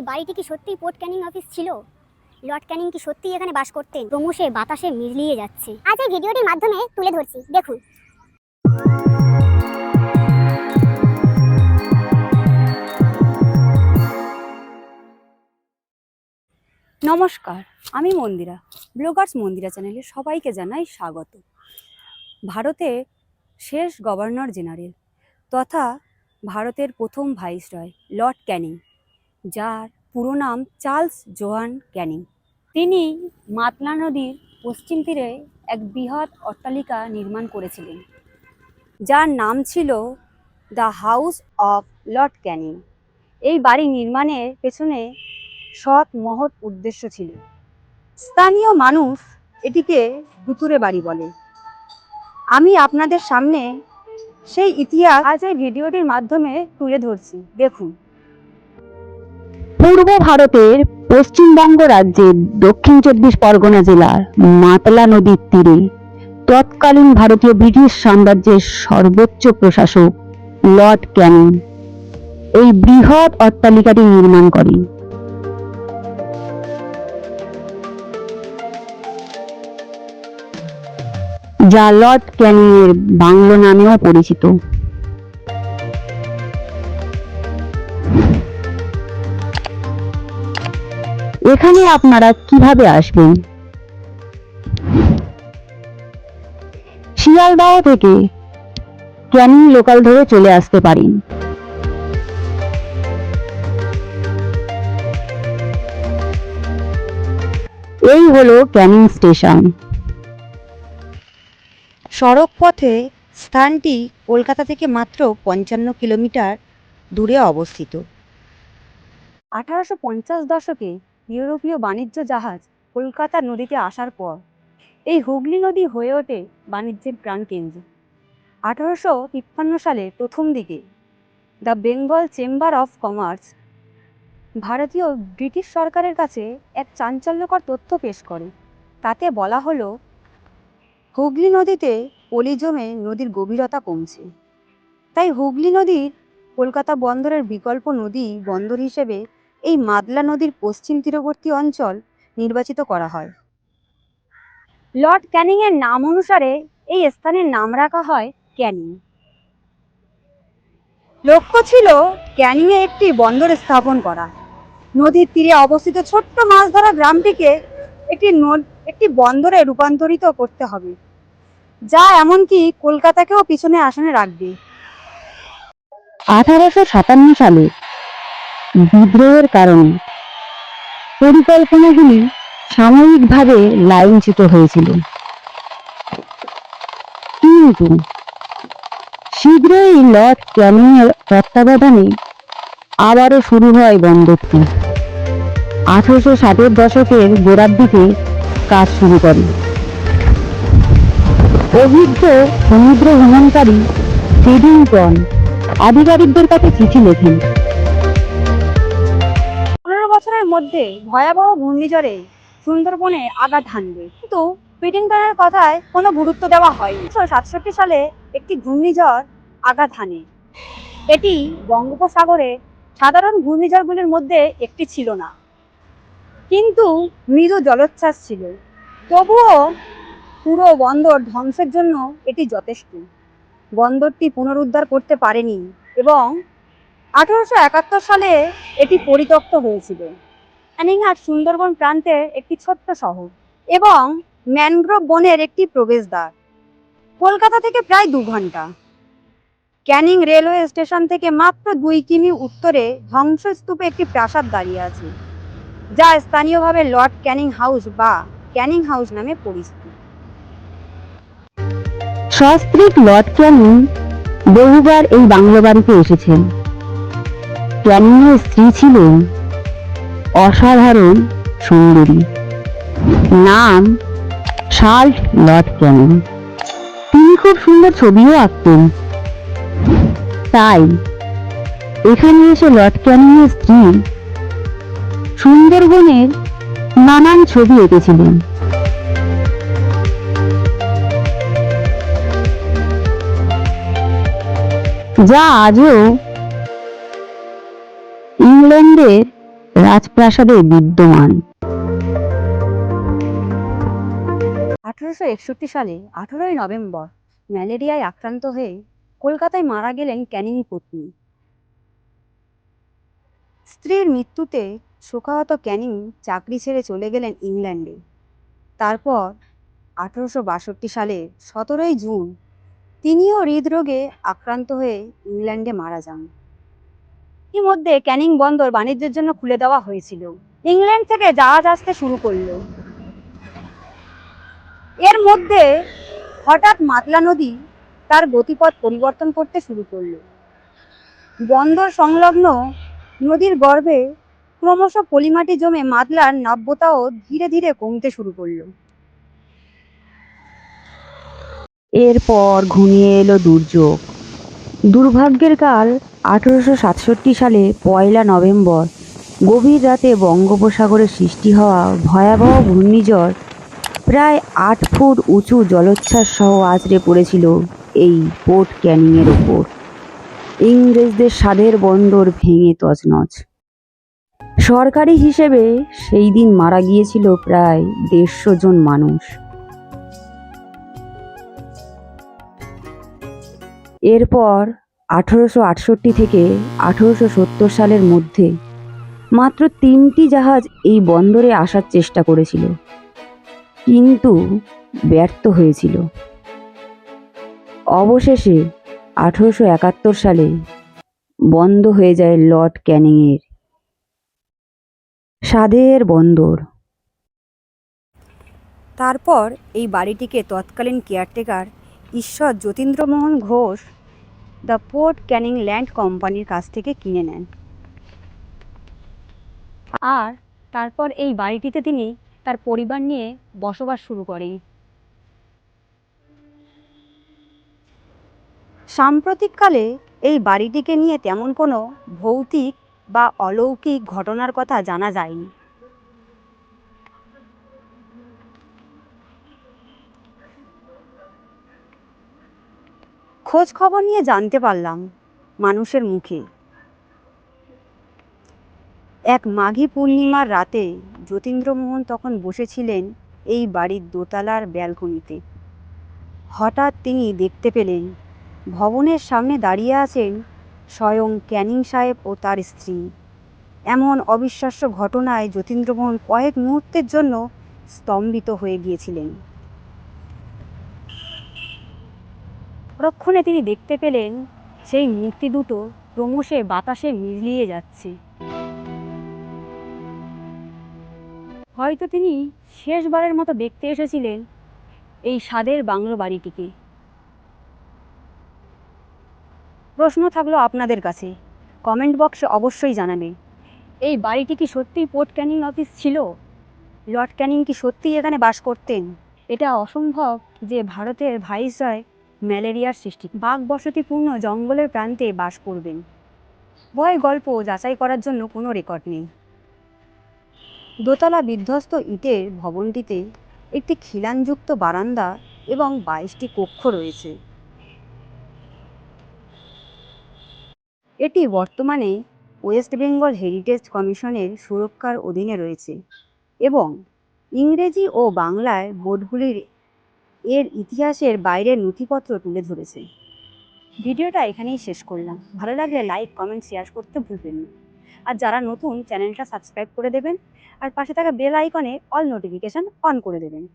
এই বাড়িটি কি সত্যিই পোর্ট ক্যানিং অফিস ছিল? লর্ড ক্যানিং কি সত্যিই এখানে বাস করতেন? ক্রমশে বাতাসে মিলিয়ে যাচ্ছে। আজ এই ভিডিওটির মাধ্যমে তুলে ধরছি। দেখুন। নমস্কার, আমি মন্দিরা। ব্লগার্স মন্দিরা চ্যানেলে সবাইকে জানাই স্বাগত। ভারতে শেষ গভর্নর জেনারেল তথা ভারতের প্রথম ভাইসরয় লর্ড ক্যানিং। যার পুরো নাম চার্লস জোহান ক্যানিং। তিনি মাতলা নদীর পশ্চিম তীরে এক বৃহৎ অট্টালিকা নির্মাণ করেছিলেন, যার নাম ছিল the house of Lord Canning. এই বাড়ি নির্মাণের পেছনে সৎ মহৎ উদ্দেশ্য ছিল। স্থানীয় মানুষ এটিকে দুতুরে বাড়ি বলে। আমি আপনাদের সামনে সেই ইতিহাস আজ এই ভিডিওটির মাধ্যমে তুলে ধরছি। দেখুন। পূর্ব ভারতের পশ্চিমবঙ্গ রাজ্যের দক্ষিণ চব্বিশ পরগনা জেলার মাতলা নদীর তীরে তৎকালীন ভারতীয় ব্রিটিশ সাম্রাজ্যের সর্বোচ্চ প্রশাসক লর্ড ক্যানিং এই বৃহৎ অট্টালিকাটি নির্মাণ করেন। যা লর্ড ক্যানিং এর বাংলো নামেও পরিচিত। এখানে আপনারা কীভাবে আসবেন? শিয়ালদাহ থেকে ক্যানিং লোকাল ধরে চলে আসতে পারেন এই হলো ক্যানিং স্টেশন। সড়ক পথে স্থানটি কলকাতা থেকে মাত্র পঞ্চান্ন কিলোমিটার দূরে অবস্থিত। আঠারোশো পঞ্চাশ দশকে ইউরোপীয় বাণিজ্য জাহাজ কলকাতা নদীতে আসার পর, এই হুগলি নদী হয়ে ওঠে বাণিজ্যের প্রাণকেন্দ্র আঠারোশো তিপ্পান্ন সালে প্রথম দিকে, the Bengal chamber of commerce ভারতীয় ব্রিটিশ সরকারের কাছে এক চাঞ্চল্যকর তথ্য পেশ করে। তাতে বলা হলো, হুগলি নদীতে পলি জমে নদীর গভীরতা কমছে। তাই হুগলি নদীর কলকাতা বন্দরের বিকল্প নদী বন্দর হিসেবে এই মাদলা নদীর পশ্চিম তীরবর্তী অঞ্চল নির্বাচিত করা হয়। লর্ড ক্যানিং এর নাম অনুসারে এই স্থানের নাম রাখা হয় ক্যানিং। লক্ষ্য ছিল ক্যানিং এ একটি বন্দর স্থাপন করা। নদীর তীরে অবস্থিত ছোট্ট মাছ ধরা গ্রামটিকে একটি একটি বন্দরে রূপান্তরিত করতে হবে, যা এমনকি কলকাতাকেও পিছনে আসনে রাখবে। আঠারোশো সাতান্ন সালে বিদ্রোহের কারণে। পরিকল্পনাগুলি সাময়িকভাবে লাইনচ্যুত হয়েছিল। কিন্তু শীঘ্রই লর্ড ক্যানিংয়ের তত্ত্বাবধানে আবারও শুরু হয় বন্দরটি আঠারোশো ষাটের দশকের গোড়ার দিকে কাজ শুরু করে। অভিজ্ঞ সমুদ্র ভ্রমণকারী টেডিংটন আধিকারিকদের কাছে চিঠি লেখেন। বছরের মধ্যে ভয়াবহ ঘূর্ণিঝড়ে সুন্দরবনে আঘাত হানবে। কিন্তু পিটিংটনের কথায় কোনো গুরুত্ব দেওয়া হয় উনিশশো সাতষট্টি সালে একটি ঘূর্ণিঝড় আঘাত হানে। এটি বঙ্গোপসাগরে সাধারণ ঘূর্ণিঝড়গুলির মধ্যে একটি ছিল না। কিন্তু মৃদু জলোচ্ছ্বাস ছিল। তবুও পুরো বন্দর ধ্বংসের জন্য এটি যথেষ্ট। বন্দরটি পুনরুদ্ধার করতে পারেনি এবং আঠারোশো একাত্তর সালে এটি পরিত্যক্ত হয়েছিল। ক্যানিংহাট সুন্দরবন প্রান্তের একটি ছোট্ট শহর এবং ম্যানগ্রোভ বনের একটি প্রবেশদ্বার। কলকাতা থেকে প্রায় দু ঘণ্টা। ক্যানিং রেলওয়ে স্টেশন থেকে মাত্র দুই কিমি উত্তরে ধ্বংসস্তূপে একটি প্রাসাদ দাঁড়িয়ে আছে, যা স্থানীয়ভাবে লর্ড ক্যানিং হাউস বা ক্যানিং হাউস নামে পরিচিত। সস্ত্রীক লর্ড ক্যানিং বহুবার এই বাংলো বাড়িতে এসেছেন। ক্যানিংয়ের স্ত্রী ছিলেন? অসাধারণ সুন্দরী। নাম শার্লট লর্ড ক্যানিং তিনি খুব সুন্দর ছবিও আঁকতেন। তাই এখানে এসে লর্ড ক্যানিংয়ের স্ত্রী সুন্দরবনের নানান ছবি এঁকেছিলেন। যা আজও ইংল্যান্ডের রাজপ্রাসাদে বিদ্যমান। আঠারোশো একষট্টি সালে আঠারোই নভেম্বর ম্যালেরিয়ায় আক্রান্ত হয়ে কলকাতায় মারা গেলেন ক্যানিং পত্নী। স্ত্রীর মৃত্যুতে শোকাহত ক্যানিং চাকরি ছেড়ে চলে গেলেন ইংল্যান্ডে। তারপর আঠারোশো বাষট্টি সালে সতেরোই জুন তিনিও হৃদরোগে আক্রান্ত হয়ে ইংল্যান্ডে মারা যান। ইতিমধ্যে ক্যানিং বন্দর বাণিজ্যের জন্য খুলে দেওয়া হয়েছিল। ইংল্যান্ড থেকে জাহাজ আসতে শুরু করল। এর মধ্যে হঠাৎ মাতলা নদী তার গতিপথ পরিবর্তন করতে শুরু করল। বন্দর সংলগ্ন নদীর গর্ভে ক্রমশ পলিমাটি জমে মাতলার নাব্যতাও ধীরে ধীরে কমতে শুরু করল। এরপর ঘনিয়ে এলো দুর্যোগ। দুর্ভাগ্যের কাল আঠেরোশো সাতষট্টি সালে পয়লা নভেম্বর, গভীর রাতে বঙ্গোপসাগরে সৃষ্টি হওয়া ভয়াবহ ঘূর্ণিঝড় প্রায় আট ফুট উঁচু জলোচ্ছ্বাস সহ আছড়ে পড়েছিল এই পোর্ট ক্যানিংয়ের ওপর। ইংরেজদের স্বাদের বন্দর ভেঙে তছনছ। সরকারি হিসেবে সেই দিন মারা গিয়েছিল প্রায় দেড়শো জন মানুষ। এরপর আঠেরোশো আটষট্টি থেকে আঠেরোশো সত্তর সালের মধ্যে মাত্র তিনটি জাহাজ এই বন্দরে আসার চেষ্টা করেছিল। কিন্তু ব্যর্থ হয়েছিল। অবশেষে আঠেরোশো একাত্তর সালে বন্ধ হয়ে যায় লর্ড ক্যানিংয়ের স্বাদের বন্দর। তারপর এই বাড়িটিকে তৎকালীন কেয়ারটেকার ঈশ্বর Jatindramohan Ghosh the Port Canning land কোম্পানির কাছ থেকে কিনে নেন। আর তারপর এই বাড়িটিতে তিনি তার পরিবার নিয়ে বসবাস শুরু করেন। সাম্প্রতিককালে এই বাড়িটিকে নিয়ে তেমন কোনো ভৌতিক বা অলৌকিক ঘটনার কথা জানা যায়নি। খোঁজ খবর নিয়ে জানতে পারলাম মানুষের মুখে। এক মাঘী পূর্ণিমার রাতে যতীন্দ্রমোহন তখন বসেছিলেন এই বাড়ির দোতলার ব্যালকনিতে। হঠাৎ তিনি দেখতে পেলেন, ভবনের সামনে দাঁড়িয়ে আছেন স্বয়ং ক্যানিং সাহেব ও তার স্ত্রী। এমন অবিশ্বাস্য ঘটনায় যতীন্দ্রমোহন কয়েক মুহূর্তের জন্য স্তম্ভিত হয়ে গিয়েছিলেন। পরক্ষণে তিনি দেখতে পেলেন সেই মূর্তি দুটো ক্রমশে বাতাসে মিলিয়ে যাচ্ছে। হয়তো তিনি শেষবারের মতো দেখতে এসেছিলেন এই স্বাদের বাংলো বাড়িটিকে। প্রশ্ন থাকল আপনাদের কাছে। কমেন্ট বক্সে অবশ্যই জানাবে এই বাড়িটি কি সত্যিই পোর্ট ক্যানিং অফিস ছিল? লর্ড ক্যানিং কি সত্যিই এখানে বাস করতেন? এটা অসম্ভব যে ভারতের ভাইসরয় ম্যালেরিয়ার সৃষ্টি। বাঘ বসতিপূর্ণ জঙ্গলের প্রান্তে বাস করবেন। ভয়, গল্প যাচাই করার জন্য কোনো রেকর্ড নেই। দোতলা বিধ্বস্ত ইটের ভবনটিতে একটি খিলানযুক্ত বারান্দা এবং বাইশটি কক্ষ রয়েছে। এটি বর্তমানে ওয়েস্ট বেঙ্গল হেরিটেজ কমিশনের সুরক্ষার অধীনে রয়েছে এবং ইংরেজি ও বাংলায় বোর্ডগুলির এর ইতিহাসের বাইরের নথিপত্র তুলে ধরেছে। ভিডিওটা এখানেই শেষ করলাম। ভালো লাগলে লাইক কমেন্ট শেয়ার করতে ভুলবেন না। আর যারা নতুন চ্যানেলটা সাবস্ক্রাইব করে দেবেন। আর পাশে থাকা বেল আইকনে অল নোটিফিকেশান অন করে দেবেন।